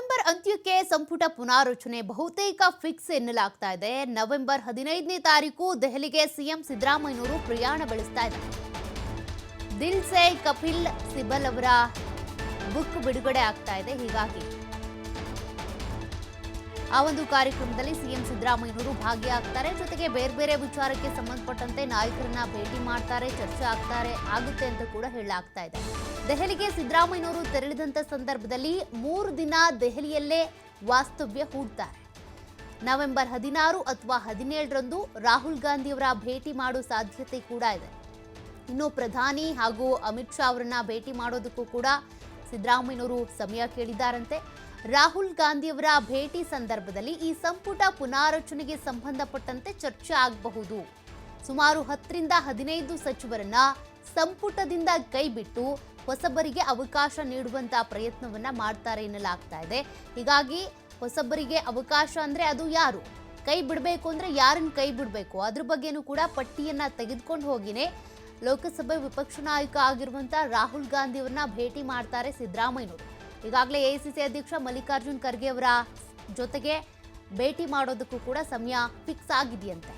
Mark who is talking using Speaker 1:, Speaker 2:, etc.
Speaker 1: November ಅಂತ್ಯಕ್ಕೆ ಸಂಪುಟ ಪುನಾರಚನೆ ಬಹುತೇಕ ಫಿಕ್ಸ್ ಎನ್ನಲಾಗ್ತಾ ಇದೆ. ನವೆಂಬರ್ ಹದಿನೈದನೇ ತಾರೀಕು ದೆಹಲಿಗೆ ಸಿಎಂ ಸಿದ್ದರಾಮಯ್ಯನವರು ಪ್ರಯಾಣ ಬೆಳೆಸ್ತಾ ಇದ್ದಾರೆ. ದಿಲ್ ಸೆ ಕಪಿಲ್ ಸಿಬಲ್ ಅವರ ಬುಕ್ ಬಿಡುಗಡೆ ಆಗ್ತಾ ಇದೆ. ಹೀಗಾಗಿ ಆ ಒಂದು ಕಾರ್ಯಕ್ರಮದಲ್ಲಿ ಸಿಎಂ ಸಿದ್ದರಾಮಯ್ಯನವರು ಭಾಗಿಯಾಗ್ತಾರೆ. ಜೊತೆಗೆ ಬೇರೆ ಬೇರೆ ವಿಚಾರಕ್ಕೆ ಸಂಬಂಧಪಟ್ಟಂತೆ ನಾಯಕರನ್ನ ಭೇಟಿ ಮಾಡ್ತಾರೆ, ಚರ್ಚೆ ಆಗ್ತಾರೆ, ಆಗುತ್ತೆ ಅಂತ ಕೂಡ ಹೇಳಲಾಗ್ತಾ ಇದೆ. ದೆಹಲಿಗೆ ಸಿದ್ದರಾಮಯ್ಯನವರು ತೆರಳಿದಂತ ಸಂದರ್ಭದಲ್ಲಿ ಮೂರು ದಿನ ದೆಹಲಿಯಲ್ಲೇ ವಾಸ್ತವ್ಯ ಹೂಡ್ತಾರೆ. ನವೆಂಬರ್ ಹದಿನಾರು ಅಥವಾ ಹದಿನೇಳರಂದು ರಾಹುಲ್ ಗಾಂಧಿಯವರ ಭೇಟಿ ಮಾಡೋ ಸಾಧ್ಯತೆ ಕೂಡ ಇದೆ. ಇನ್ನು ಪ್ರಧಾನಿ ಹಾಗೂ ಅಮಿತ್ ಶಾ ಅವರನ್ನ ಭೇಟಿ ಮಾಡೋದಕ್ಕೂ ಕೂಡ ಸಿದ್ದರಾಮಯ್ಯನವರು ಸಮಯ ಕೇಳಿದ್ದಾರಂತೆ. ರಾಹುಲ್ ಗಾಂಧಿಯವರ ಭೇಟಿ ಸಂದರ್ಭದಲ್ಲಿ ಈ ಸಂಪುಟ ಪುನಾರಚನೆಗೆ ಸಂಬಂಧಪಟ್ಟಂತೆ ಚರ್ಚೆ ಆಗಬಹುದು. ಸುಮಾರು ಹತ್ತರಿಂದ ಹದಿನೈದು ಸಚಿವರನ್ನ ಸಂಪುಟದಿಂದ ಕೈಬಿಟ್ಟು ಹೊಸಬರಿಗೆ ಅವಕಾಶ ನೀಡುವಂತಹ ಪ್ರಯತ್ನವನ್ನ ಮಾಡ್ತಾರೆ ಎನ್ನಲಾಗ್ತಾ ಇದೆ. ಹೀಗಾಗಿ ಹೊಸಬರಿಗೆ ಅವಕಾಶ ಅಂದ್ರೆ ಅದು ಯಾರು? ಕೈ ಬಿಡಬೇಕು ಅಂದ್ರೆ ಯಾರನ್ನ ಕೈ ಬಿಡಬೇಕು? ಅದ್ರ ಬಗ್ಗೆನೂ ಕೂಡ ಪಟ್ಟಿಯನ್ನ ತೆಗೆದುಕೊಂಡು ಹೋಗಿನೇ ಲೋಕಸಭೆ ವಿಪಕ್ಷ ನಾಯಕ ಆಗಿರುವಂತಹ ರಾಹುಲ್ ಗಾಂಧಿಯವರನ್ನ ಭೇಟಿ ಮಾಡ್ತಾರೆ ಸಿದ್ದರಾಮಯ್ಯನವರು. ಈಗಾಗಲೇ ಎಐಸಿಸಿ ಅಧ್ಯಕ್ಷ ಮಲ್ಲಿಕಾರ್ಜುನ್ ಖರ್ಗೆ ಅವರ ಜೊತೆಗೆ ಭೇಟಿ ಮಾಡೋದಕ್ಕೂ ಕೂಡ ಸಮಯ ಫಿಕ್ಸ್ ಆಗಿದೆಯಂತೆ.